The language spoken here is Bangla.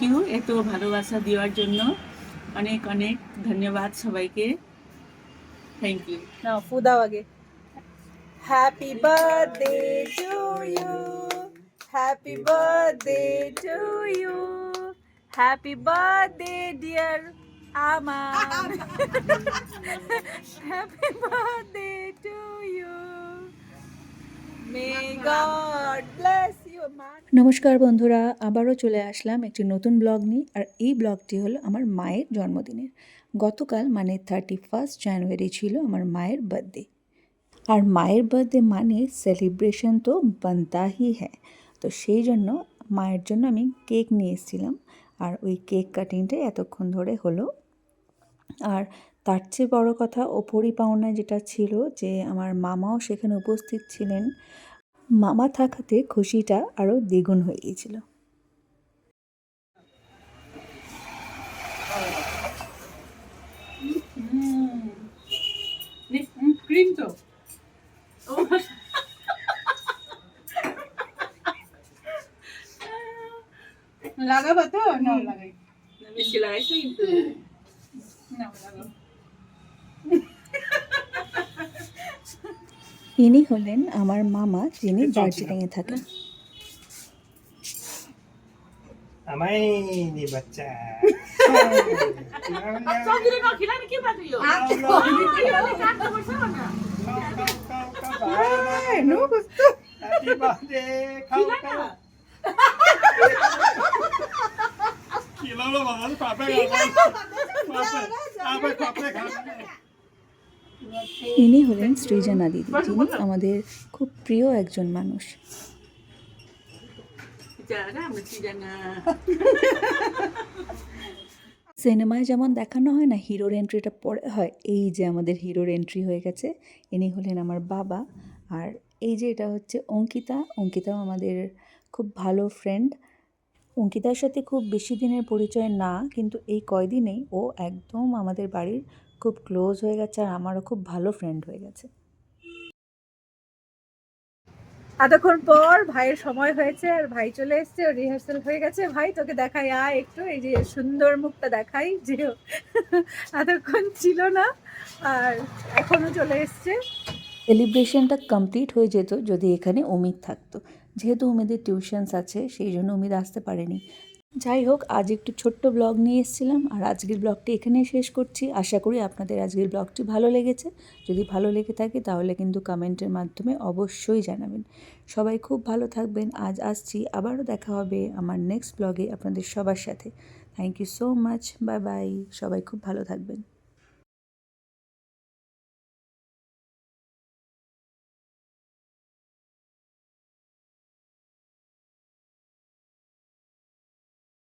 ইউ এত ভালোবাসা দেওয়ার জন্য অনেক অনেক ধন্যবাদ সবাইকে থ্যাংক ইউ নাও ফু দাও আগে happy birthday to you happy birthday to you happy birthday dear Aman happy birthday to you may God bless you man নমস্কার বন্ধুরা, আবারও চলে আসলাম একটি নতুন ব্লগ নিয়ে, আর এই ব্লগটি হলো আমার মায়ের জন্মদিনের। গতকাল মানে থার্টি ফার্স্ট জানুয়ারি ছিল আমার মায়ের বার্থডে আর মায়ের বার্থডে মানে সেলিব্রেশন তো বানতা হি হ্যাঁ। তো সেই জন্য মায়ের জন্য আমি কেক নিয়ে এসেছিলাম। আর ওই কেক কাটিংটাই এতক্ষণ ধরে হলো। আর তার চেয়ে বড় কথা, ওপরই পাওনা যেটা ছিল যে, আমার মামাও সেখানে উপস্থিত ছিলেন। মামা থাকাতে খুশিটা আরও দ্বিগুণ হয়ে গিয়েছিল। ক্রিম তো। লাগাবো তো? না লাগাই। বেশি লাগাইছো না লাগাবো ইনি হলেন আমার মামা যিনি দার্জিলিংয়ে থাকেন বাচ্চা বাবা পাপে পাপে পাপে খাবে ইনি হলেন সৃজনা দিদি যিনি আমাদের খুব প্রিয় একজন মানুষ। সিনেমায় যেমন দেখানো হয় না, হিরোর এন্ট্রিটা পরে হয়, এই যে আমাদের হিরোর এন্ট্রি হয়ে গেছে, ইনি হলেন আমার বাবা। আর এই যে এটা হচ্ছে অঙ্কিতা, অঙ্কিতাও আমাদের খুব ভালো ফ্রেন্ড অঙ্কিতার সাথে খুব বেশি দিনের পরিচয় না, কিন্তু এই কয়দিনেই ও একদম আমাদের বাড়ির খুব ক্লোজ হয়ে গেছে আর আমারও খুব ভালো ফ্রেন্ড হয়ে গেছে। এতক্ষণ পর ভাইয়ের সময় হয়েছে আর ভাই চলে এসেছে রিহার্সাল হয়ে গেছে। ভাই তোকে দেখাই আয় একটু এই যে সুন্দর মুখটা দেখাই যে এতক্ষণ ছিল না আর এখনও চলে এসছে। সেলিব্রেশনটা কমপ্লিট হয়ে যেত যদি এখানে অমিত থাকতো। যেহেতু উমিদের টিউশনস আছে সেই জন্য উমিদ আসতে পারেনি। যাই হোক, আজ একটু ছোট্ট ব্লগ নিয়ে এসেছিলাম আর আজকের ব্লগটি এখানেই শেষ করছি। আশা করি আপনাদের আজকের ব্লগটি ভালো লেগেছে। যদি ভালো লেগে থাকে তাহলে কিন্তু কমেন্টের মাধ্যমে অবশ্যই জানাবেন। সবাই খুব ভালো থাকবেন। আজ আসছি। আবারও দেখা হবে আমার নেক্সট ব্লগে আপনাদের সবার সাথে। Thank you so much bye bye সবাই খুব ভালো থাকবেন।